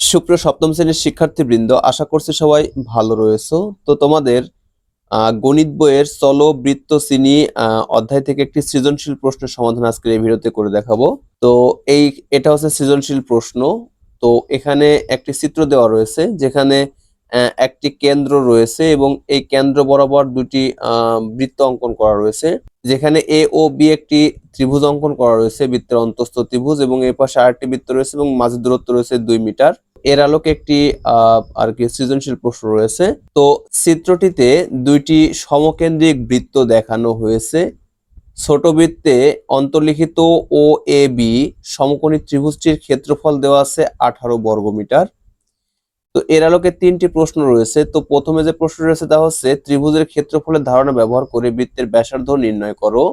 সুপ্রিয় সপ্তম শ্রেণির শিক্ষার্থীবৃন্দ, আশা করছি সবাই ভালো রয়েছে। তো তোমাদের গণিত বইয়ের চলো বৃত্ত শ্রেণি অধ্যায় থেকে একটি সৃজনশীল প্রশ্নের সমাধান আজকে এই ভিডিওতে করে দেখাবো। তো এই, এটা হচ্ছে সৃজনশীল প্রশ্ন। তো এখানে একটি চিত্র দেওয়া রয়েছে, যেখানে একটি কেন্দ্র রয়েছে এবং এই কেন্দ্র বরাবর দুটি বৃত্ত অঙ্কন করা রয়েছে। যেখানে এ ও বি একটি ত্রিভুজ অঙ্কন করা রয়েছে, বৃত্তের অন্তস্থ ত্রিভুজ এবং এর পাশে আরেকটি বৃত্ত রয়েছে এবং মাঝের দূরত্ব রয়েছে দুই মিটার। এর আলোকে একটি আর কি সৃজনশীল প্রশ্ন রয়েছে। তো চিত্রটিতে দুইটি সমকেন্দ্রিক বৃত্ত দেখানো হয়েছে। ছোট বৃত্তে অন্তর্লিখিত ও এ বি সমকোণী ত্রিভুজটির ক্ষেত্রফল দেওয়া আছে আঠারো বর্গমিটার তো এর আলোকে তিনটি প্রশ্ন রয়েছে। তো প্রথমে যে প্রশ্ন রয়েছে তা হচ্ছে, ত্রিভুজের ক্ষেত্রফলের ধারণা ব্যবহার করে বৃত্তের ব্যাসার্ধ নির্ণয় করো।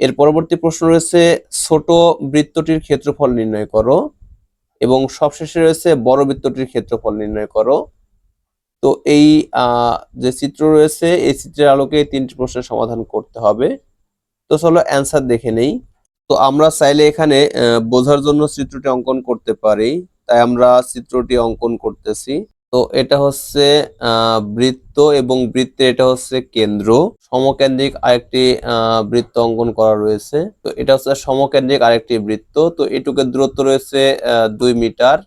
এর পরবর্তী প্রশ্ন রয়েছে, ছোট বৃত্তটির ক্ষেত্রফল নির্ণয় করো। এবং সবশেষে রয়েছে বড় বৃত্তটির ক্ষেত্রফল নির্ণয় করো। তো এই যে চিত্র রয়েছে, এই চিত্রের আলোকে তিনটি প্রশ্নের সমাধান করতে হবে। তো চলো অ্যান্সার দেখে নেই। তো আমরা চাইলে এখানে বোঝার জন্য চিত্রটি অঙ্কন করতে পারি। তাই আমরা চিত্রটি অঙ্কন করতেছি। তো এটা হচ্ছে বৃত্ত এবং বৃত্তের এটা হচ্ছে কেন্দ্র। সমকেন্দ্রিক আরেকটি বৃত্ত অঙ্কন করা রয়েছে। তো এটা হচ্ছে সমকেন্দ্রিক আরেকটি বৃত্ত। তো এটুকের দূরত্ব রয়েছে দুই মিটার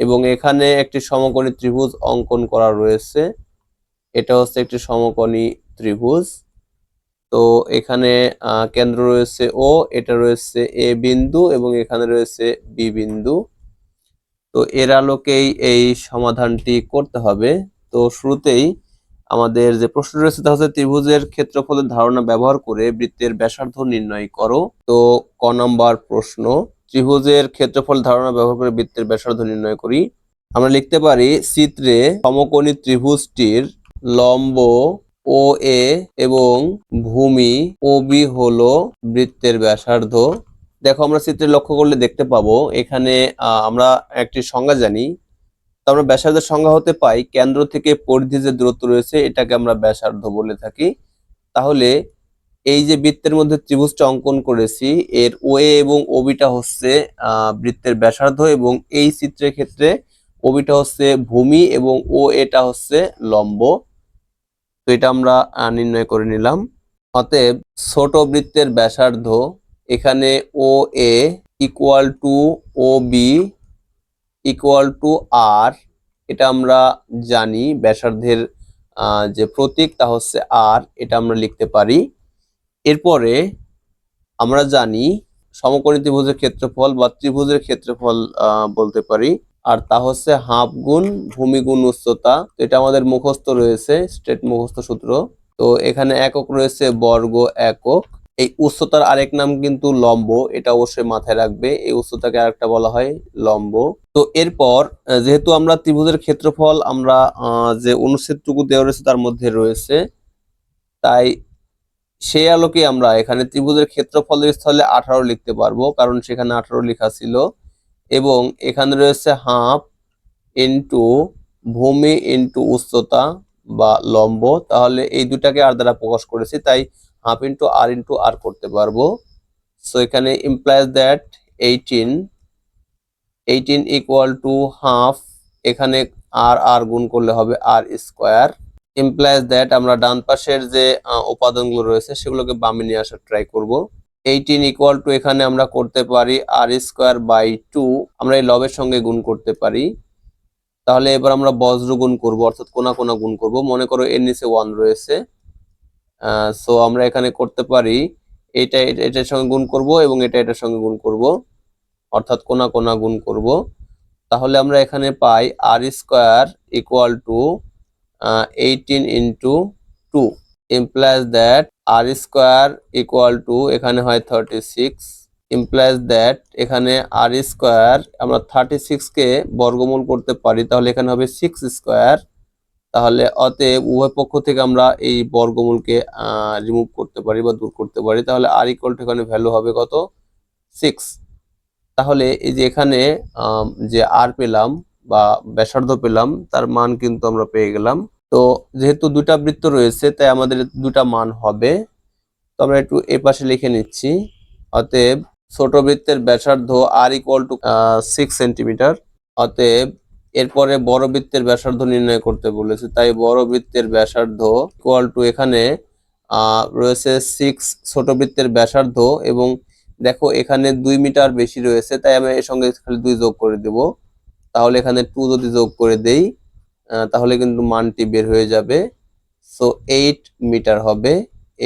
এবং এখানে একটি সমকোণী ত্রিভুজ অঙ্কন করা রয়েছে। এটা হচ্ছে একটি সমকোণী ত্রিভুজ। তো এখানে কেন্দ্র রয়েছে ও এটা রয়েছে এ বিন্দু এবং এখানে রয়েছে বি বিন্দু। তো এর আলোকেই এই সমাধানটি করতে হবে। তো শুরুতেই আমাদের যে প্রশ্ন রয়েছে তা হচ্ছে, ত্রিভুজের ক্ষেত্রফলের ধারণা ব্যবহার করে বৃত্তের ব্যাসার্ধ নির্ণয় করো। তো ক নম্বর প্রশ্ন, ত্রিভুজের ক্ষেত্রফল ধারণা ব্যবহার করে বৃত্তের ব্যাসার্ধ নির্ণয় করি। আমরা লিখতে পারি, চিত্রে সমকোণী ত্রিভুজটির লম্ব ও এ এবং ভূমি ও বি হলো বৃত্তের ব্যাসার্ধ। দেখো, আমরা চিত্রে লক্ষ্য করলে দেখতে পাবো, এখানে আমরা একটি সংজ্ঞা জানি। তো আমরা ব্যাসার্ধের সংজ্ঞা হতে পাই, কেন্দ্র থেকে পরিধি যে দূরত্ব রয়েছে, এটাকে আমরা ব্যাসার্ধ বলে থাকি। তাহলে, এই যে বৃত্তের মধ্যে ত্রিভুজটা অঙ্কন করেছি, এর ও এ এবং ওবিটা হচ্ছে বৃত্তের ব্যাসার্ধ এবং এই চিত্রের ক্ষেত্রে ওবিটা হচ্ছে ভূমি এবং ও এটা হচ্ছে লম্ব। তো এটা আমরা নির্ণয় করে নিলাম। অতএব ছোট বৃত্তের ব্যাসার্ধ এখানে O A equal to O B equal to আর এটা আমরা জানি ব্যাসার্ধের যে প্রতীক তা হচ্ছে আর এটা আমরা লিখতে পারি। এরপরে আমরা জানি সমকোণী ত্রিভুজের ক্ষেত্রফল বা ত্রিভুজের ক্ষেত্রফল বলতে পারি। আর তা হচ্ছে হাফ গুণ ভূমি গুণ উচ্চতা এটা আমাদের মুখস্থ রয়েছে, স্টেট মুখস্থ সূত্র। তো এখানে একক রয়েছে বর্গ একক। এই উচ্চতার আরেক নাম কিন্তু লম্ব, এটা অবশ্যই মাথায় রাখবে। এই উচ্চতাকে আরেকটা বলা হয় লম্ব। তো এরপর যেহেতু আমরা ত্রিভুজের ক্ষেত্রফল, আমরা যে অনুচ্ছেদটুকু দেওয়া রয়েছে তার মধ্যে রয়েছে, তাই সেই আলোকে আমরা এখানে ত্রিভুজের ক্ষেত্রফলের স্থলে আঠারো লিখতে পারব, কারণ সেখানে আঠারো লেখা ছিল। এবং এখানে রয়েছে হাফ ইন্টু ভূমি ইন্টু উচ্চতা বা লম্ব। তাহলে এই দুটাকে আর দ্বারা প্রকাশ করেছি, তাই half into r into r করতে পারব। সো এখানে implies that eighteen eighteen equal to half এখানে আর আর গুণ করলে হবে আর স্কোয়ার ইমপ্লাইজ দ্যাট আমরা ডান পাশের যে উপাদানগুলো রয়েছে, সেগুলোকে বামে নিয়ে আসার ট্রাই করব। এইটিন ইকুয়াল টু এখানে আমরা করতে পারি আর স্কোয়ার বাই টু আমরা এই লবের সঙ্গে গুণ করতে পারি। তাহলে এবার আমরা বজ্র গুণ করব, অর্থাৎ কোনা কোনা গুণ করব। মনে করো এর নিচে ওয়ান রয়েছে। সো আমরা এখানে করতে পারি, এটা, এটা- এটার সঙ্গে গুণ করব এবং এটা, এটার সঙ্গে গুণ করব, অর্থাৎ কোনা কোনা গুণ করব। তাহলে আমরা এখানে পাই r square equal to eighteen into two implies that r square equal to এখানে হয় থার্টি সিক্স implies দ্যাট এখানে আর স্কোয়ার আমরা থার্টি সিক্সকে বর্গমূল করতে পারি, তাহলে এখানে হবে সিক্স স্কোয়ার তাহলে অতএব উভয় পক্ষ থেকে আমরা এই বর্গমূলকে রিমুভ করতে পারি বা দূর করতে পারি। তাহলে আর ইকুয়াল টু এখানে ভ্যালু হবে কত? সিক্স তাহলে এই যে এখানে যে আর পেলাম বা ব্যাসার্ধ পেলাম, তার মান কিন্তু আমরা পেয়ে গেলাম। তো যেহেতু দুটা বৃত্ত রয়েছে, তাই আমাদের দুটা মান হবে। তো আমরা একটু এ পাশে লিখে নিচ্ছি। অতএব ছোট বৃত্তের ব্যাসার্ধ r equal to six centimetre অতএব এরপরে বড় বৃত্তের ব্যাসার্ধ নির্ণয় করতে বলেছে। তাই বড় বৃত্তের ব্যাসার্ধ ইকুয়াল টু এখানে রয়েছে সিক্স ছোট বৃত্তের ব্যাসার্ধ এবং দেখো এখানে দুই মিটার বেশি রয়েছে, তাই আমি এর সঙ্গে খালি দুই যোগ করে দেব। তাহলে এখানে টু যদি যোগ করে দেই তাহলে কিন্তু মানটি বের হয়ে যাবে। সো এইট মিটার হবে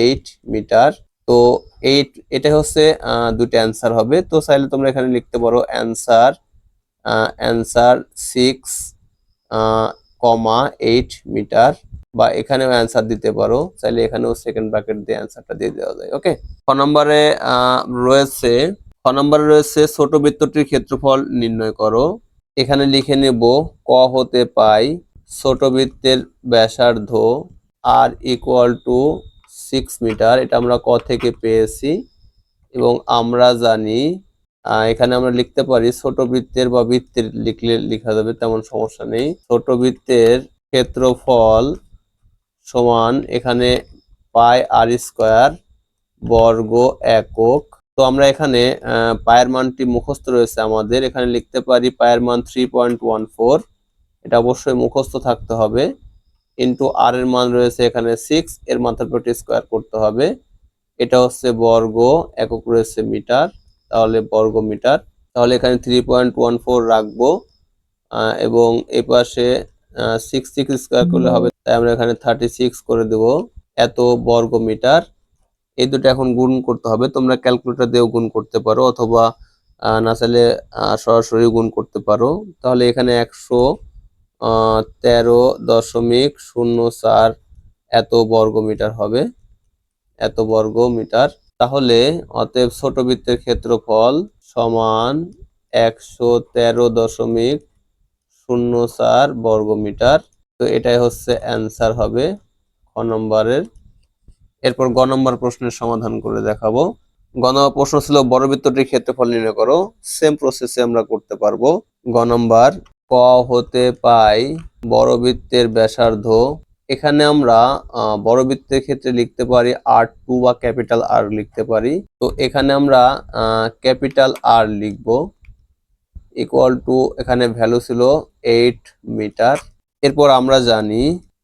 এইট মিটার। তো এইট এটা হচ্ছে দুটো অ্যান্সার হবে। তো চাইলে তোমরা এখানে লিখতে পারো answer answer six comma eight metre বা এখানেও অ্যান্সার দিতে পারো। চাইলে এখানেও সেকেন্ড ব্র্যাকেট দিয়ে অ্যান্সারটা দিয়ে দেওয়া যায় ওকে খ নম্বরে রয়েছে, খ নম্বরে রয়েছে, ছোট বৃত্তটির ক্ষেত্রফল নির্ণয় করো। এখানে লিখে নেব, ক হতে পাই ছোট বৃত্তের ব্যাসার্ধ r equal to six metre এটা আমরা ক থেকে পেয়েছি এবং আমরা জানি এখানে আমরা লিখতে পারি ছোট বৃত্তের বা বৃত্তের লিখলে লেখা যাবে, তেমন সমস্যা নেই। ছোট বৃত্তের ক্ষেত্রফল সমান এখানে পাই আর স্কোয়ার বর্গ একক। তো আমরা এখানে পায়ের মানটি মুখস্থ রয়েছে আমাদের। এখানে লিখতে পারি পায়ের মান থ্রি পয়েন্ট ওয়ান ফোর এটা অবশ্যই মুখস্থ থাকতে হবে। ইন্টু আর এর মান রয়েছে এখানে সিক্স এর মাথার পেটে স্কোয়ার করতে হবে। এটা হচ্ছে বর্গ, একক রয়েছে মিটার। তাহলে বর্গ মিটার তাহলে এখানে থ্রি পয়েন্ট ওয়ান ফোর রাখব এবং এ পাশে সিক্স সিক্স স্কোয়ার করলে হবে, তাই আমরা এখানে থার্টি সিক্স করে দেব। এত বর্গ মিটার এই দুটো এখন গুণ করতে হবে, তোমরা ক্যালকুলেটর দিয়েও গুণ করতে পারো, অথবা না চাইলে সরাসরি গুণ করতে পারো। তাহলে এখানে একশো তেরো দশমিক শূন্য চার এত বর্গ মিটার হবে। এত বর্গ মিটার তাহলে অতএব ছোট বৃত্তের ক্ষেত্রফল সমান একশো তেরো দশমিক শূন্য চার বর্গ মিটার তো এটাই হচ্ছে অ্যান্সার হবে খ নম্বরের। এরপর গ নম্বর প্রশ্নের সমাধান করে দেখাবো। গ নম্বর প্রশ্ন ছিল, বড় বৃত্তটির ক্ষেত্রফল নির্ণয় করো। সেম প্রসেসে আমরা করতে পারব। গ নম্বর, ক হতে পাই বড় বৃত্তের ব্যাসার্ধ এখানে আমরা বড় বৃত্তের ক্ষেত্রে লিখতে পারি আর টু বা ক্যাপিটাল আর লিখতে পারি। তো এখানে আমরা ক্যাপিটাল আর লিখব। ইকুয়াল টু এখানে ভ্যালু ছিল এইট মিটার এরপর আমরা জানি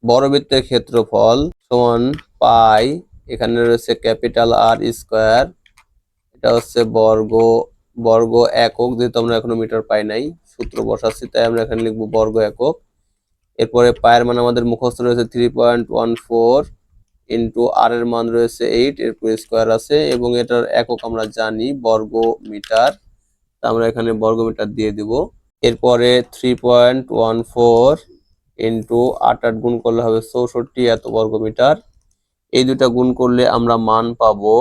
বড় বৃত্তের ক্ষেত্রফল সমান পাই, এখানে রয়েছে ক্যাপিটাল আর স্কোয়ার এটা হচ্ছে বর্গ বর্গ একক, যেহেতু আমরা এখনও মিটার পাই নাই, সূত্র বসাচ্ছি, তাই আমরা এখানে লিখব বর্গ একক। এরপরে পায়ের মান আমাদের মুখস্থ রয়েছে three point one four into r এর মান রয়েছে এইট এরপর স্কোয়ার আছে, এবং এটার একক আমরা জানি বর্গ মিটার আমরা এখানে বর্গ মিটার দিয়ে দিব। এরপরে three point one four into আট আট গুণ করলে হবে চৌষট্টি এত বর্গ মিটার এই দুটা গুণ করলে আমরা মান পাবো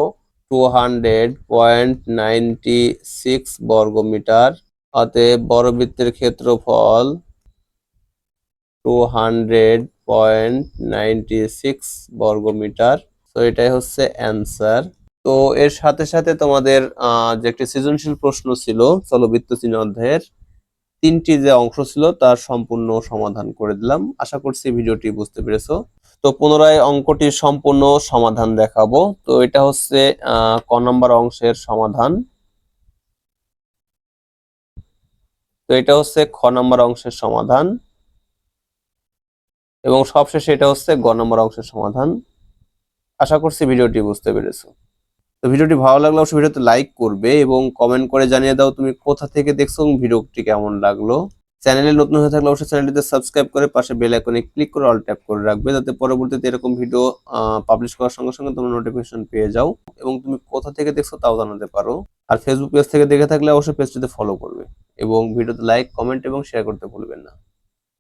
two hundred point ninety six বর্গ মিটার অতএব বড় বৃত্তের ক্ষেত্রফল two hundred point ninety six বর্গ মিটার তো এটাই হচ্ছে অ্যান্সার তো, এর সাথে সাথে তোমাদের যে একটি সৃজনশীল প্রশ্ন ছিল, চলবৃত্ত চিহ্ন অধ্যায়ের, তিনটি যে অংশ ছিল, তার সম্পূর্ণ সমাধান করে দিলাম। আশা করছি ভিডিওটি বুঝতে পেরেছ। তো, পুনরায় অঙ্কটির সম্পূর্ণ সমাধান দেখাবো। তো, এটা হচ্ছে ক নম্বর অংশের সমাধান। তো, এটা হচ্ছে খ নম্বর অংশের সমাধান। এবং সবশেষে এটা হচ্ছে গ নম্বর অংশের সমাধান। আশা করছি ভিডিওটি বুঝতে পেরেছ। তো ভিডিওটি ভালো লাগলে অবশ্যই ভিডিওতে লাইক করবে এবং কমেন্ট করে জানিয়ে দাও তুমি কোথা থেকে দেখছ এবং ভিডিওটি কেমন লাগল। চ্যানেলে নতুন হয়ে থাকলে অবশ্যই চ্যানেলটিতে সাবস্ক্রাইব করে পাশে বেল আইকনে ক্লিক করে অল ট্যাপ করে রাখবে যাতে পরবর্তীতে এরকম ভিডিও পাবলিশ করার সঙ্গে সঙ্গে তোমরা নোটিফিকেশন পেয়ে যাও এবং তুমি কোথা থেকে দেখছ তাও জানাতে পারো। আর ফেসবুক পেজ থেকে দেখে থাকলে অবশ্যই পেজটিতে ফলো করবে এবং ভিডিওতে লাইক কমেন্ট এবং শেয়ার করতে ভুলবেন না।